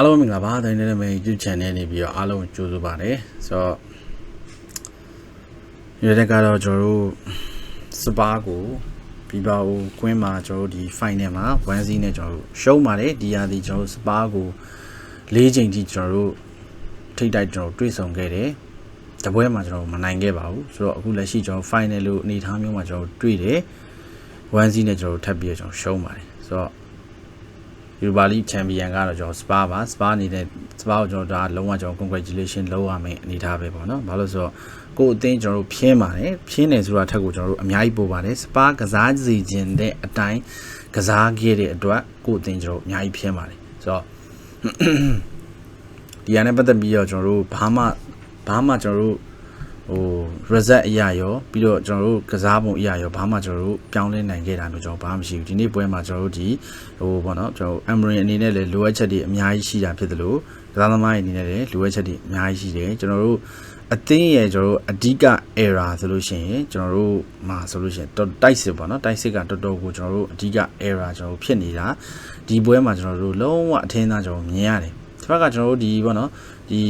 အားလုံးမင်္ဂလာပါတိုင်းနေတဲ့မဲ့ YouTube channel နေပြီးတော့အားလုံးကြိုဆိုပါတယ်ဆိုတော့ဒီရက်ကတော့ကျွန်တော်တို့စပါးကိုပြီးပါဦးကွင်းမှာကျွန်တော်တို့ဒီ final မှာ1 0နဲ့ကျွန်တော်တို့ရှုံးပါတယ်ဒီရာဒီကျွန်တော်တို့စပါးကို၄ချိန်ထိကျွန်တော်တို့ထိတ်တိုက်ကျွန်တော်တို့တွေ့ဆုံခဲ့တယ်တပွဲမှာကျွန်တော်တို့မနိုင်ခဲ့ပါဘူးဆိုတော့အခုလက်ရှိကျွန်တော် final လို့အနေထားမျိုးမှာကျွန်တော်တို့တွေ့တယ်1 0နဲ့ကျွန်တော်တို့ထပ်ပြီးတော့ကျွန်တော်ရှုံးပါတယ်ဆိုတော့ ယူပါလီချန်ပီယံကတော့ကျွန်တော်စပါပါစပါနေတဲ့စပါကိုကျွန်တော်ဒါလုံးဝကျွန်တော် congratulation လုပ်ရမယ်အနေထားပဲပေါ့နော်ဘာလို့ဆိုတော့ကိုယ်အသင်းကျွန်တော်တို့ဖြင်းပါတယ်ဖြင်းတယ်ဆိုတာထက်ကိုကျွန်တော်တို့အများကြီးပို့ပါတယ်စပါကစားစီခြင်းတဲ့အတိုင်းကစားခဲ့တဲ့အတွက်ကိုယ်အသင်းကျွန်တော်တို့အများကြီးဖြင်းပါတယ်ဆိုတော့ဒီရနဲ့ပတ်သက်ပြီးတော့ကျွန်တော်တို့ဘာမှဘာမှကျွန်တော်တို့ ဟို result အရာရောပြီးတော့ကျွန်တော်တို့ကစားပုံအရာရောဘာမှကျွန်တော်တို့ပြောင်းလဲနိုင်ခဲ့တာမျိုးကျွန်တော်ဘာမှမရှိဘူးဒီနေ့ပွဲမှာကျွန်တော်တို့ဒီဟိုပေါ့နော်ကျွန်တော် Emery အနေနဲ့လည်းလိုအပ်ချက်တွေအများကြီးရှိတာဖြစ်တယ်လို့ကစားသမားတွေအနေနဲ့လည်းလိုအပ်ချက်တွေအများကြီးရှိတယ်ကျွန်တော်တို့အသင်းရဲ့ကျွန်တော်တို့အဓိက error ဆိုလို့ရှိရင်ကျွန်တော်တို့မှာဆိုလို့ရှိရင်တိုက်စစ်ပေါ့နော်တိုက်စစ်ကတော်တော်ကိုကျွန်တော်တို့အဓိက error ကျွန်တော်တို့ဖြစ်နေတာဒီပွဲမှာကျွန်တော်တို့လုံးဝအထင်းသားကျွန်တော်မြင်ရတယ်ဒီဘက်ကကျွန်တော်တို့ဒီပေါ့နော် ဒီ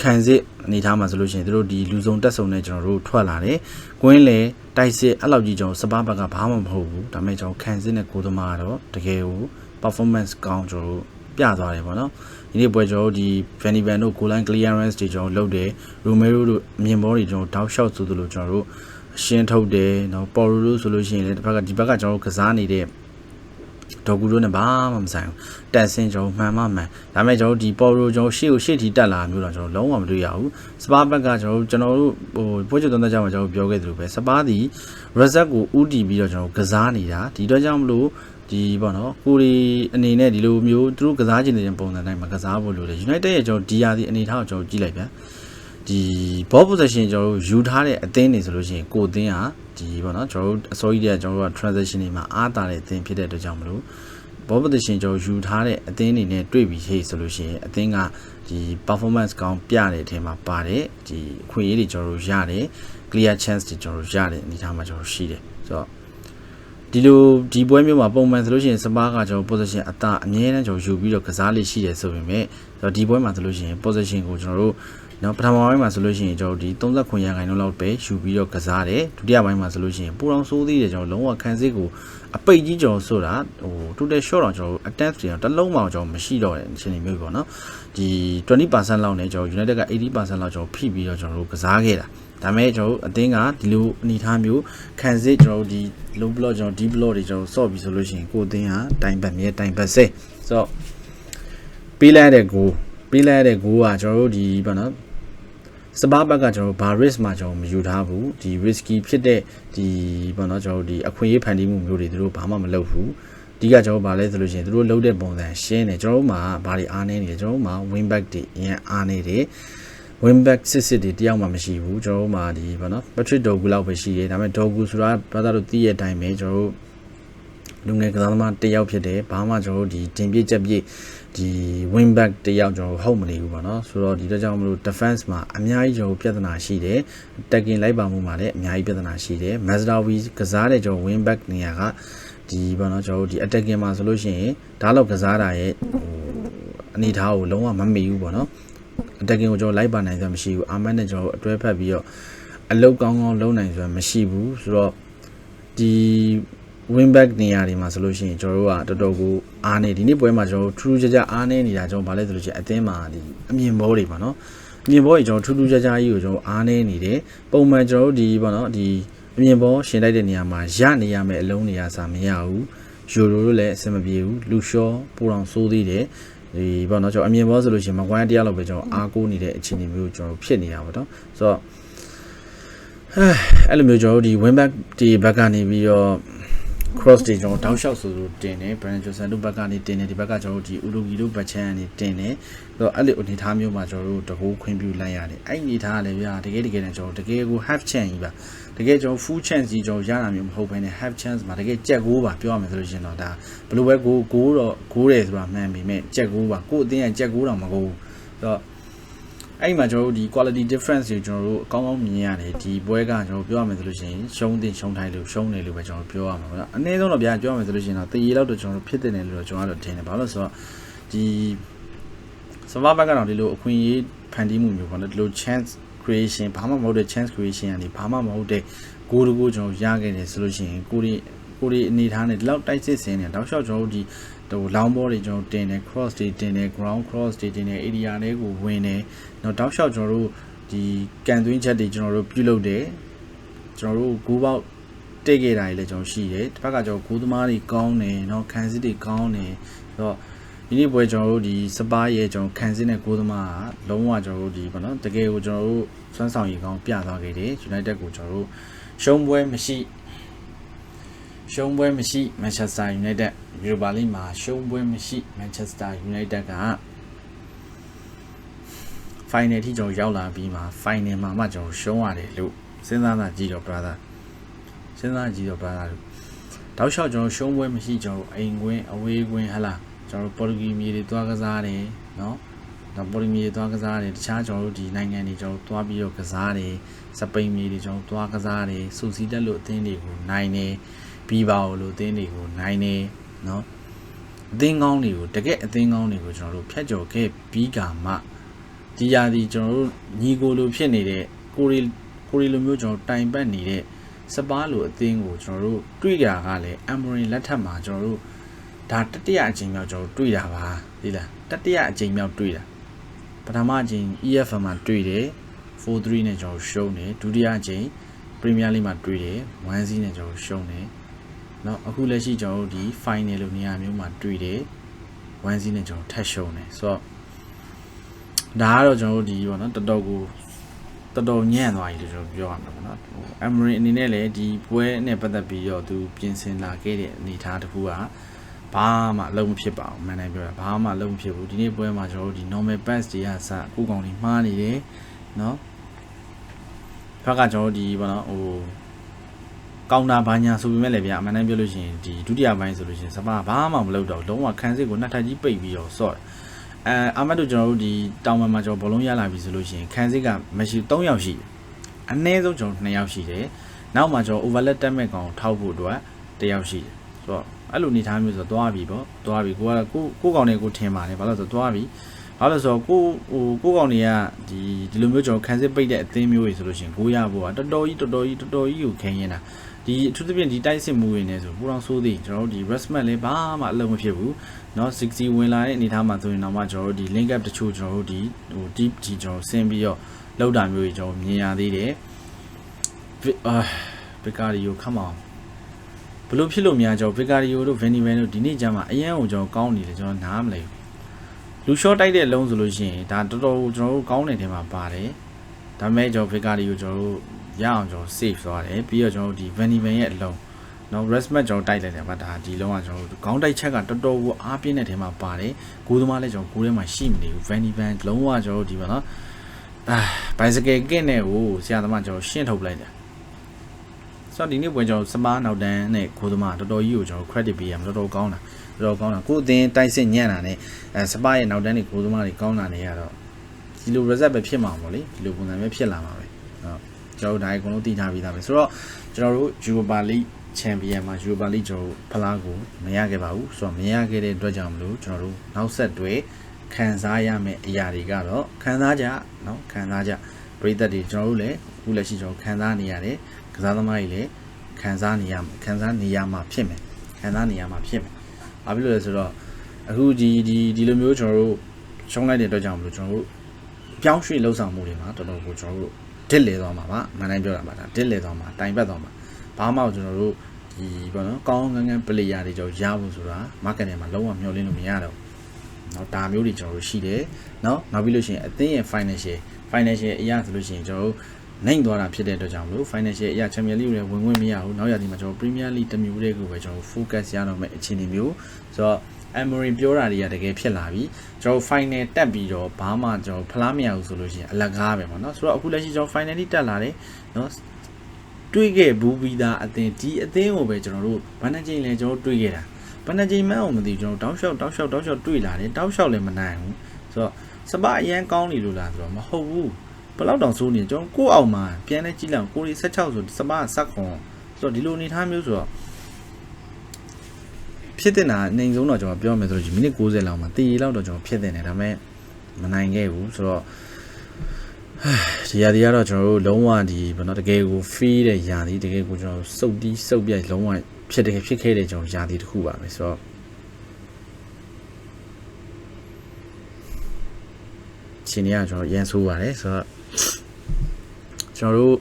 ခံစစ်အနေထားမှာဆိုလို့ရှိရင်တို့ဒီလူစုံတက်စုံနဲ့ကျွန်တော်တို့ထွက်လာတယ်။ကွင်းလေတိုက်စစ်အဲ့လောက်ကြီးကျွန်တော်စပါးဘက်ကဘာမှမဟုတ်ဘူး။ဒါပေမဲ့ကျွန်တော်ခံစစ်နဲ့ကိုသမားကတော့တကယ်ကို performance ကောင်းကျွန်တော်တို့ပြသွားတယ်ပေါ့နော်။ဒီနေ့ပွဲကျွန်တော်တို့ဒီ Vanny Van တို့ goal line clearance တွေကျွန်တော်လုပ်တယ်။ Romero တို့အမြင်ဘောတွေကျွန်တော်တောက်လျှောက်ဆိုသလိုကျွန်တော်တို့ရှင်းထုတ်တယ်နော်။ Paulo တို့ဆိုလို့ရှိရင်လည်းဒီဘက်ကဒီဘက်ကကျွန်တော်တို့ကစားနေတဲ့ ဒေါ်ကူတို့နဲ့ဘာမှမဆိုင်ဘူးတက်ဆင်းကျွန်တော်မှန်မှမှန်ဒါပေမဲ့ကျွန်တော်ဒီပေါ်ရိုကျွန်တော်ရှေ့ကိုရှေ့ထိတက်လာမျိုးတော့ကျွန်တော်လုံးဝမတွေ့ရဘူးစပါးဘက်ကကျွန်တော်ကျွန်တော်တို့ဟိုပွဲချုပ်သုံးသက်ကြမှာကျွန်တော်ပြောခဲ့သလိုပဲစပါးဒီ result ကိုဥတီပြီးတော့ကျွန်တော်ကစားနေတာဒီတော့ကြောင့်မလို့ဒီပေါ့နော်ကိုရီအနေနဲ့ဒီလိုမျိုးသူတို့ကစားချင်တဲ့ပုံစံတိုင်းမှာကစားဖို့လိုတယ် United ရဲ့ကျွန်တော်ဒီယာဒီအနေထားကိုကျွန်တော်ကြည့်လိုက်ဗျာ ဒီ ball possession ကျွန်တော်တို့ယူထားတဲ့အသင်းတွေဆိုလို့ရှိရင်ကိုအသင်းဟာဒီပေါ့နော်ကျွန်တော်တို့အစိုးရတွေကကျွန်တော်တို့က transaction တွေမှာအားတာတဲ့အသင်းဖြစ်တဲ့အတွက်ကြောင့်မလို့ ball position ကျွန်တော်ယူထားတဲ့အသင်းတွေနဲ့တွေ့ပြီးဟေ့ဆိုလို့ရှိရင်အသင်းကဒီ performance ကောင်းပြတဲ့အထင်မှာပါတယ်ဒီအခွင့်အရေးတွေကျွန်တော်တို့ရတယ် clear chance တွေကျွန်တော်တို့ရတယ်အနေထားမှာကျွန်တော်ရှိတယ်ဆိုတော့ဒီလိုဒီပွဲမျိုးမှာပုံမှန်ဆိုလို့ရှိရင်စပါးကကျွန်တော် position အသာအမြဲတမ်းကျွန်တော်ယူပြီးတော့ကစားလေးရှိတယ်ဆိုပေမဲ့ဆိုတော့ဒီပွဲမှာဆိုလို့ရှိရင် position ကိုကျွန်တော်တို့ နော်ပထမပိုင်းမှာဆိုလို့ရှိရင်ကျွန်တော်ဒီ39ရာခိုင်နှုန်းလောက်ပဲယူပြီးတော့ကစားတယ်ဒုတိယပိုင်းမှာဆိုလို့ရှိရင်ပူအောင်ဆိုးသေးတယ်ကျွန်တော်လုံးဝခံစစ်ကိုအပိတ်ကြီးကျွန်တော်ဆိုတာဟို total shot တော့ကျွန်တော် attempt တွေတော့တစ်လုံးမှကျွန်တော်မရှိတော့တဲ့အခြေအနေမျိုးပေါ့နော်ဒီ20%လောက်နဲ့ကျွန်တော် United က80%လောက်ကျွန်တော်ဖိပြီးတော့ကျွန်တော်တို့ကစားခဲ့တာဒါမဲ့ကျွန်တော်တို့အသင်းကဒီလိုအနေထားမျိုးခံစစ်ကျွန်တော်တို့ဒီ low block ကျွန်တော် deep block တွေကျွန်တော်စော့ပြီးဆိုလို့ရှိရင်ကိုအသင်းကတိုင်ပတ်မြဲတိုင်ပတ်စေဆိုတော့ပေးလိုက်တဲ့ကိုပေးလိုက်တဲ့ကိုကကျွန်တော်တို့ဒီဘာနော် စပါးဘက်ကကျွန်တော်ဘာ risk မှာကျွန်တော်မယူထားဘူးဒီ risky ဖြစ်တဲ့ဒီဘာနော်ကျွန်တော်ဒီအခွင့်အရေးဖန်တီးမှုမျိုးတွေသူတို့ဘာမှမလုပ်ဘူးဒီကကျွန်တော်ဗာလဲဆိုလို့ရှိရင်သူတို့လှုပ်တဲ့ပုံစံရှင်းတယ်ကျွန်တော်တို့မှာဘာတွေအားနေနေလဲကျွန်တော်တို့မှာ win back တွေအရင်အားနေတယ် win back စစ်စစ်တွေတယောက်မှမရှိဘူးကျွန်တော်တို့မှာဒီဘာနော် Patrick Dogu လောက်ပဲရှိတယ်ဒါပေမဲ့ Dogu ဆိုတာဘာသာလို့သိရတဲ့အတိုင်းပဲကျွန်တော်တို့ လူငယ်ကစားသမားတယောက်ဖြစ်တယ်ဘာမှကျွန်တော်တို့ဒီတင်ပြချက်ပြဒီ win back တယောက်ကျွန်တော်ဟုတ်မနေဘူးပေါ့နော်ဆိုတော့ဒီတော့ကြောင့်မလို့ defense မှာအများကြီးကျွန်တော်ပြဿနာရှိတယ် attacking လိုက်ပါမှုမှာလည်းအများကြီးပြဿနာရှိတယ် Mazdawi ကစားတဲ့ကျွန်တော် win back နေရာကဒီပေါ့နော်ကျွန်တော်တို့ဒီ attacking မှာဆိုလို့ရှိရင်ဒါတော့ကစားတာရဲ့ဟိုအနေထားကိုလုံးဝမမေ့ဘူးပေါ့နော် attacking ကိုကျွန်တော်လိုက်ပါနိုင်စွာမရှိဘူးအာမတ်နဲ့ကျွန်တော်အတွဲဖက်ပြီးတော့အလုတ်ကောင်းကောင်းလုံးနိုင်စွာမရှိဘူးဆိုတော့ဒီ win back နေရာတွေမှာဆိုလို့ရှိရင်ကျွန်တော်တို့ကတော်တော်ကိုအားနေဒီနေ့ပွဲမှာကျွန်တော်တို့ထူးထူးခြားခြားအားနေနေတာကျွန်တော်ဗာလဲဆိုလို့ရှိရင်အသင်းမှာဒီအမြင်ဘောတွေပါနော်အမြင်ဘောတွေကျွန်တော်ထူးထူးခြားခြားကြီးကိုကျွန်တော်အားနေနေတယ်ပုံမှန်ကျွန်တော်တို့ဒီပေါ့နော်ဒီအမြင်ဘောရှင်လိုက်တဲ့နေရာမှာရနေရမယ်အလုံးနေရာစာမရဘူးယူရိုတို့လည်းအဆင်မပြေဘူးလူရှောပူတော်ဆိုးသေးတယ်ဒီပေါ့နော်ကျွန်တော်အမြင်ဘောဆိုလို့ရှိရင်မကွိုင်းတရားလောက်ပဲကျွန်တော်အားကိုးနေတဲ့အခြေအနေမျိုးကျွန်တော်ဖြစ်နေတာပေါ့နော်ဆိုတော့အဲ့လိုမျိုးကျွန်တော်တို့ဒီ win back ဒီဘက်ကနေပြီးတော့ cross တွေကျွန်တော်တောက်လျှောက်ဆိုဆိုတင်တယ် Brandon Johnson တို့ဘက်ကနေတင်တယ်ဒီဘက်ကကျွန်တော်တို့ဒီ Urugi တို့ဘက်ချမ်းကနေတင်တယ်ဆိုတော့အဲ့လိုအနေထားမျိုးမှာကျွန်တော်တို့တကူခွင့်ပြုလိုက်ရတယ်အဲ့အနေထားကလည်းဗျာတကယ်တကယ်နဲ့ကျွန်တော်တကယ်ကို half chance ကြီးပါတကယ်ကျွန်တော် full chance ကြီးကျွန်တော်ရတာမျိုးမဟုတ်ဘဲနဲ့ half chance မှာတကယ်ကြက်ကိုးပါပြောရမယ်ဆိုလို့ရှိရင်တော့ဒါဘယ်လိုပဲကိုကိုးတော့ကိုးတယ်ဆိုတာမှန်ပြီမဲ့ကြက်ကိုးပါကို့အတင်းကကြက်ကိုးတော့မကိုးဆိုတော့ အဲ့မှာကျွန်တော်တို့ဒီ quality difference တွေကျွန်တော်တို့အကောင်းကောင်းမြင်ရတယ်ဒီပွဲကကျွန်တော်ပြောရမယ်ဆိုလို့ရှိရင်ရှုံးတင်ရှုံးထိုင်းလို့ရှုံးတယ်လို့ပဲကျွန်တော်ပြောရမှာပေါ့နော်အနည်းဆုံးတော့ဗျာပြောရမယ်ဆိုလို့ရှိရင်တော့တရေလောက်တော့ကျွန်တော်တို့ဖြစ်တဲ့တယ်လို့တော့ကျွန်တော်ကတော့ထင်တယ်ဘာလို့လဲဆိုတော့ဒီစပါးဘက်ကတော့ဒီလိုအခွင့်အရေးဖန်တီးမှုမျိုးပေါ့နော်ဒီလို chance creation ဘာမှမဟုတ်တဲ့ chance creation ကနေဘာမှမဟုတ်တဲ့ဂိုးတကူကျွန်တော်ရခဲ့တယ်ဆိုလို့ရှိရင်ကိုရီကိုရီအနေထားနဲ့ဒီလောက်တိုက်စစ်စင်းနေတောက်လျှောက်ကျွန်တော်တို့ဒီ ဟို long ball တွေကျွန်တော်တင်တယ် cross တွေတင်တယ် ground cross တွေတင်တယ် area တွေကိုဝင်တယ်တော့တောက်လျှောက်ကျွန်တော်တို့ဒီကန်သွင်းချက်တွေကျွန်တော်တို့ပြုလုပ်တယ်ကျွန်တော်တို့ဂိုးပေါက်တိတ်ခဲ့တာတွေလည်းကျွန်တော်ရှိတယ်တစ်ဖက်ကကျွန်တော်ဂိုးသမားတွေကောင်းတယ်เนาะခံစစ်တွေကောင်းတယ်ဆိုတော့ဒီနေ့ပွဲကျွန်တော်တို့ဒီစပါးရဲ့ကျွန်တော်ခံစစ်နဲ့ဂိုးသမားကလုံးဝကျွန်တော်တို့ဒီပေါ့နော်တကယ်ကိုကျွန်တော်တို့စွမ်းဆောင်ရည်ကောင်းပြသွားခဲ့တယ် United ကိုကျွန်တော်တို့ရှုံးပွဲမရှိ ရှုံးပွဲမရှိမန်ချက်စတာယူနိုက်တက်ယူရိုပါလိမှာရှုံးပွဲမရှိမန်ချက်စတာယူနိုက်တက်ကဖိုင်နယ်ထိကျွန်တော်ရောက်လာပြီးမှဖိုင်နယ်မှာမှကျွန်တော်ရှုံးရတယ်လို့စဉ်းစားတာကြည့်တော့ brother စဉ်းစားကြည့်တော့ brother လို့တောက်လျှောက်ကျွန်တော်ရှုံးပွဲမရှိကျွန်တော်အိမ်ကွင်းအဝေးကွင်းဟလာကျွန်တော်ပေါ်တူဂီမြေတွေသွားကစားတယ်နော်ဒါပေါ်တူဂီမြေသွားကစားတယ်တခြားကျွန်တော်တို့ဒီနိုင်ငံတွေကျွန်တော်သွားပြီးတော့ကစားတယ်စပိန်မြေတွေကျွန်တော်သွားကစားတယ်စူစီတက်လို့အသင်းတွေကိုနိုင်တယ် ပြီးပါအောင်လို့အသင်းတွေကိုနိုင်နေနော်အသင်းကောင်းတွေကိုတကယ်အသင်းကောင်းတွေကိုကျွန်တော်တို့ဖျက်ချော်ခဲ့ပြီးကာမှဒီရာဒီကျွန်တော်တို့ညီကိုလိုဖြစ်နေတဲ့ကိုရီကိုရီလိုမျိုးကျွန်တော်တိုင်ပတ်နေတဲ့စပါးလိုအသင်းကိုကျွန်တော်တို့တွေ့ရကလည်းအမ်ဘရင်လက်ထက်မှာကျွန်တော်တို့ဒါတတိယအကြိမ်မြောက်ကျွန်တော်တွေ့တာပါဒီလားတတိယအကြိမ်မြောက်တွေ့တာပထမအကြိမ် EFM မှာတွေ့တယ်4-3နဲ့ကျွန်တော်ရှုံးတယ်ဒုတိယအကြိမ် Premier League မှာတွေ့တယ်1-0နဲ့ကျွန်တော်ရှုံးတယ် เนาะအခုလက်ရှိကျွန်တော်တို့ဒီ final လိုနေရာမျိုးမှာတွေ့တယ်1-0နဲ့ကျွန်တော်ထပ်ရှုံးတယ်ဆိုတော့ဒါကတော့ကျွန်တော်တို့ဒီပေါ့နော်တော်တော်ကိုတော်တော်ညံ့သွားပြီလို့ကျွန်တော်ပြောရမှာပေါ့နော်ဟို Emery အနေနဲ့လည်းဒီပွဲနဲ့ပတ်သက်ပြီးတော့သူပြင်ဆင်လာခဲ့တဲ့အနေအထားတစ်ခုကဘာမှအလုံးမဖြစ်ပါဘူးမှန်တယ်ပြောတာဘာမှအလုံးမဖြစ်ဘူးဒီနေ့ပွဲမှာကျွန်တော်တို့ဒီ normal pass တွေကစအခုကောင်တွေမှားနေတယ်เนาะဘက်ကကျွန်တော်တို့ဒီပေါ့နော်ဟို ကောင်တာဘာညာဆိုပေမဲ့လည်းဗျာအမှန်တမ်းပြောလို့ရှိရင်ဒီဒုတိယပိုင်းဆိုလို့ရှိရင်စပါဘာမှမလုပ်တော့လုံးဝခန်းစစ်ကိုနှစ်ထပ်ကြီးပိတ်ပြီးတော့ဆော့တယ်အဲအာမတ်တို့ကျွန်တော်တို့ဒီတောင်ပံမှာကျွန်တော်ဘောလုံးရလာပြီဆိုလို့ရှိရင်ခန်းစစ်ကမရှိ3ယောက်ရှိတယ်အနည်းဆုံးကျွန်တော်2ယောက်ရှိတယ်နောက်မှကျွန်တော် overlap တက်မဲ့ကောင်ထောက်ဖို့အတွက်1ယောက်ရှိတယ်ဆိုတော့အဲ့လိုနေထားမျိုးဆိုတော့သွားပြီပေါ့သွားပြီကိုကကိုကိုကောင်တွေကိုထင်ပါတယ်ဘာလို့ဆိုတော့သွားပြီဘာလို့ဆိုတော့ကိုဟိုကိုကောင်တွေကဒီဒီလိုမျိုးကျွန်တော်ခန်းစစ်ပိတ်တဲ့အသင်းမျိုးတွေဆိုလို့ရှိရင်ကိုရဖို့ကတော်တော်ကြီးတော်တော်ကြီးတော်တော်ကြီးကိုခဲရင်တာ ဒီအထူးသဖြင့်ဒီတိုက်စစ်မှုတွေနေဆိုပူတော်ဆိုးသည်ကျွန်တော်တို့ဒီ restmat လေးဘာမှအလုံးမဖြစ်ဘူးเนาะ60ဝင်လာတဲ့အနေထားမှာဆိုရင်တော့မှကျွန်တော်တို့ဒီ link up တချို့ကျွန်တော်တို့ဒီဟို deep ကြီးကျွန်တော်ဆင်းပြီးတော့လောက်တာမျိုးတွေကျွန်တော်မြင်ရသေးတယ်အာဘီကာရီယိုခမောင်ဘလို့ဖြစ်လို့များကျွန်တော်ဘီကာရီယိုတို့ဗန်နီဗန်တို့ဒီနေ့ကျမှအရန်ကိုကျွန်တော်ကောင်းနေတယ်ကျွန်တော်နားမလဲလူရှော့တိုက်တဲ့အလုံးဆိုလို့ရှိရင်ဒါတော်တော်ကျွန်တော်တို့ကောင်းတဲ့ထဲမှာပါတယ်ဒါပေမဲ့ကျွန်တော်ဘီကာရီယိုကျွန်တော်တို့ ရအောင်ကျွန်တော် save သွားတယ်ပြီးတော့ကျွန်တော်တို့ဒီ Van Niven ရဲ့အလုံးနော် rest match ကျွန်တော်တိုက်လိုက်တယ်ဗျဒါဒီလုံးကကျွန်တော်တို့ခေါင်းတိုက်ချက်ကတော်တော်ကိုအားပြင်းတဲ့ထဲမှာပါတယ်ဂိုးသမားလည်းကျွန်တော်ဂိုးထဲမှာရှိမနေဘူး Van Niven လုံးဝကျွန်တော်တို့ဒီပါနော်အာ bicycle ကင့်နဲ့ကိုဆရာသမားကျွန်တော်ရှင်းထုတ်လိုက်တယ်ဆိုတော့ဒီနေ့ပွဲကျွန်တော်စပါးနောက်တန်းနဲ့ဂိုးသမားတော်တော်ကြီးကိုကျွန်တော် credit ပေးရမှာတော်တော်ကောင်းတာတော်တော်ကောင်းတာကိုအသင်းတိုက်စစ်ညံ့တာနဲ့အဲစပါးရဲ့နောက်တန်းတွေဂိုးသမားတွေကောင်းတာနေရတော့ဒီလို reset ပဲဖြစ်မှာပေါ့လေဒီလိုပုံစံပဲဖြစ်လာမှာပဲဟုတ် ကျွန်တော်တို့ဒါအကုန်လုံးသိထားပြီးသားပဲဆိုတော့ကျွန်တော်တို့ Europa League ချန်ပီယံမှာ Europa League ကျွန်တော်ဖလားကိုမရခဲ့ပါဘူးဆိုတော့မရခဲ့တဲ့အတွက်ကြောင့်မလို့ကျွန်တော်တို့နောက်ဆက်တွဲခံစားရမယ့်အရာတွေကတော့ခံစားကြเนาะခံစားကြပရိသတ်တွေကျွန်တော်တို့လည်းအခုလက်ရှိကျွန်တော်ခံစားနေရတယ်ကစားသမားတွေလည်းခံစားနေရခံစားနေရမှာဖြစ်မယ်ခံစားနေရမှာဖြစ်မယ်ဘာဖြစ်လို့လဲဆိုတော့အခုဒီဒီဒီလိုမျိုးကျွန်တော်တို့ရှုံးလိုက်တဲ့အတွက်ကြောင့်မလို့ကျွန်တော်တို့ပြောင်းရွှေ့လှုပ်ဆောင်မှုတွေမှာတော်တော်ကိုကျွန်တော်တို့ ဒစ်လေသွားမှာပါမန်တိုင်းပြောတာပါဒါဒစ်လေသွားမှာတိုင်ပတ်သွားမှာဘာမှကျွန်တော်တို့ဒီပေါ့နော်ကောင်းကောင်းငန်းပလေယာတွေကြောင့်ရဖို့ဆိုတာ market ထဲမှာလုံးဝမျှော်လင့်လို့မရတော့နော်ဒါမျိုးတွေကျွန်တော်တို့ရှိတယ်နော်နောက်ပြီးလို့ရှိရင်အသင်းရဲ့ financial financial အရာဆိုလို့ရှိရင်ကျွန်တော်တို့နိုင်သွားတာဖြစ်တဲ့အတွက်ကြောင့်မလို့ financial အရာ Champion League တွေဝင်ဝင်မရဘူးနောက်ရာသီမှာကျွန်တော် Premier League တမျိုးတည်းကိုပဲကျွန်တော် focus ရတော့မယ့်အခြေအနေမျိုးဆိုတော့ Emery ပြောတာတွေကတကယ်ဖြစ်လာပြီကျွန်တော် final တက်ပြီးတော့ဘာမှကျွန်တော်ဖလားမရဘူးဆိုလို့ရှိရင်အလကားပဲပေါ့နော်ဆိုတော့အခုလက်ရှိကျွန်တော် finally တက်လာတယ်နော်တွေးခဲ့ဘူးပြီးသားအသင်းဒီအသင်းကိုပဲကျွန်တော်တို့ဘယ်နှကြိမ်လဲကျွန်တော်တွေးခဲ့တာဘယ်နှကြိမ်မှအောင်မသိကျွန်တော်တောက်လျှောက်တောက်လျှောက်တောက်လျှောက်တွေးလာတယ်တောက်လျှောက်လည်းမနိုင်ဘူးဆိုတော့စပအရန်ကောင်းနေလို့လားဆိုတော့မဟုတ်ဘူးဘယ်လောက်တောင်ဆိုးနေကျွန်တော်ကိုယ့်အောင်မှာပြန်လဲကြည့်လိုက်ကိုရီ16ဆိုစပစက်ခွန်ဆိုတော့ဒီလိုအနေထားမျိုးဆိုတော့ ဖြစ်တဲ့နာအနေဆုံးတော့ကျွန်တော်ပြောမယ်ဆိုလို့မိနစ်60လောက်မှာတည်ရီလောက်တော့ကျွန်တော်ဖြစ်တဲ့နေဒါပေမဲ့မနိုင်ခဲ့ဘူးဆိုတော့ဒီရာဒီကတော့ကျွန်တော်တို့လုံးဝဒီဘာလို့တကယ်ကို feel တဲ့ရာဒီတကယ်ကိုကျွန်တော်စုပ်တီးစုပ်ပြိုက်လုံးဝဖြစ်တယ်ဖြစ်ခဲ့တဲ့ကျွန်တော်ရာဒီတစ်ခုပါပဲဆိုတော့ရှင်နေကကျွန်တော်ရန်ဆိုးပါတယ်ဆိုတော့ကျွန်တော်တို့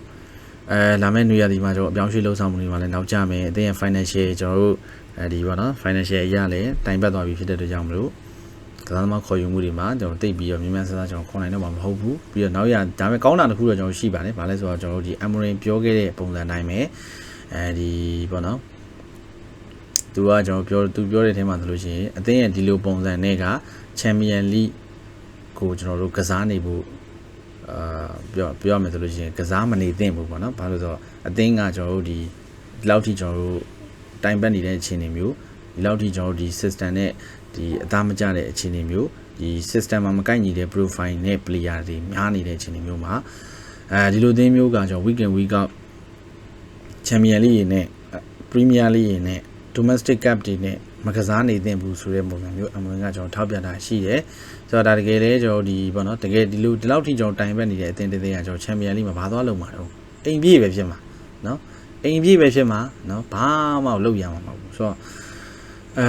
အဲလာမယ့်နေရာဒီမှာကျွန်တော်အပြောင်းရွှေ့လှုပ်ဆောင်မှုတွေမှာလည်းနောက်ကျမယ်အတင်းရဲ့ financial ကျွန်တော်တို့ အဲဒီပေါ့နော် financial အရလည်းတိုင်ပတ်သွားပြီဖြစ်တဲ့အတွက်ကြောင့်မလို့ကစားသမားခေါ်ယူမှုတွေမှာကျွန်တော်တိတ်ပြီးတော့မြင်းမြန်းဆဆကျွန်တော်ခေါ်နိုင်တော့မှာမဟုတ်ဘူးပြီးတော့နောက်ရဒါပေမဲ့ကောင်းတာတစ်ခုတော့ကျွန်တော်ရှိပါတယ်ဗာလဲဆိုတော့ကျွန်တော်တို့ဒီ Amorin ပြောခဲ့တဲ့ပုံစံတိုင်းပဲအဲဒီပေါ့နော်သူကကျွန်တော်ပြောသူပြောတဲ့အထဲမှာဆိုလို့ရှိရင်အသင်းရဲ့ဒီလိုပုံစံနဲ့က Champion League ကိုကျွန်တော်တို့ကစားနေဖို့အာပြောပြောရမယ်ဆိုလို့ရှိရင်ကစားမနေသင့်ဘူးပေါ့နော်ဘာလို့လဲဆိုတော့အသင်းကကျွန်တော်တို့ဒီဒီလောက်ထိကျွန်တော်တို့ တိုင်ပတ်နေတဲ့အခြေအနေမျိုးဒီလောက်ထိကျွန်တော်တို့ဒီ system နဲ့ဒီအသားမကျတဲ့အခြေအနေမျိုးဒီ system မှာမကိုက်ညီတဲ့ profile နဲ့ player တွေများနေတဲ့အခြေအနေမျိုးမှာအဲဒီလိုအသင်းမျိုးကကျွန်တော် weekend week out Champion League နဲ့ Premier League နဲ့ Domestic Cup တွေနဲ့မကစားနေသင့်ဘူးဆိုတဲ့ပုံစံမျိုးအမှန်ကကျွန်တော်ထောက်ပြတာရှိတယ်ဆိုတော့ဒါတကယ်လဲကျွန်တော်ဒီပေါ့နော်တကယ်ဒီလိုဒီလောက်ထိကျွန်တော်တိုင်ပတ်နေတဲ့အသင်းတစ်သင်းကကျွန်တော် Champion League မှာဘာသွားလုံးမှာတော့အိမ်ပြေးပဲဖြစ်မှာနော် အိမ်ပြေးပဲဖြစ်မှာနော်ဘာမှလုပ်ရမှာမဟုတ်ဘူးဆိုတော့အဲ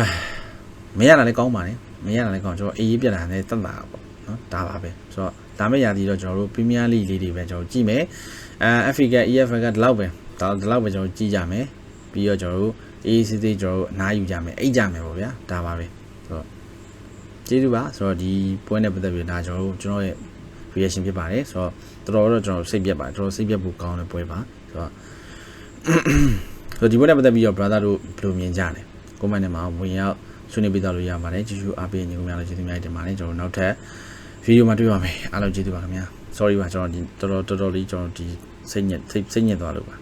မရတာလည်းကောင်းပါတယ်မရတာလည်းကောင်းကျွန်တော်အေးရေးပြတ်တာလည်းတက်တာပေါ့နော်ဒါပါပဲဆိုတော့ဒါမဲ့ရာသီတော့ကျွန်တော်တို့ Premier League လေးတွေပဲကျွန်တော်ကြည့်မယ်အဲ FA က EFL ကဒီလောက်ပဲဒါဒီလောက်ပဲကျွန်တော်ကြည့်ကြမယ်ပြီးတော့ကျွန်တော်တို့အေးစစ်စစ်ကျွန်တော်တို့အနားယူကြမယ်အိတ်ကြမယ်ပေါ့ဗျာဒါပါပဲဆိုတော့ကျေးဇူးပါဆိုတော့ဒီပွဲနဲ့ပတ်သက်ပြီးဒါကျွန်တော်တို့ကျွန်တော်ရဲ့ reaction ဖြစ်ပါတယ်ဆိုတော့တော်တော်တော့ကျွန်တော်စိတ်ပြက်ပါတယ်တော်တော်စိတ်ပြက်ဖို့ကောင်းတဲ့ပွဲပါဆိုတော့ ဆိုတော့ဒီပွဲနဲ့ပတ်သက်ပြီးတော့ brother တို့ဘယ်လိုမြင်ကြလဲ comment ထဲမှာဝင်ရောက်ဆွေးနွေးပေးတော့လို့ရပါတယ်ကျေးဇူးအားပေးညီကောင်များလည်းကျေးဇူးများတင်ပါတယ်ကျွန်တော်နောက်ထပ်ဗီဒီယိုမှာတွေ့ပါမယ်အားလုံးကျေးဇူးပါခင်ဗျာ sorry ပါကျွန်တော်ဒီတော်တော်တော်တော်လေးကျွန်တော်ဒီစိတ်ညစ်စိတ်စိတ်ညစ်သွားလို့ပါ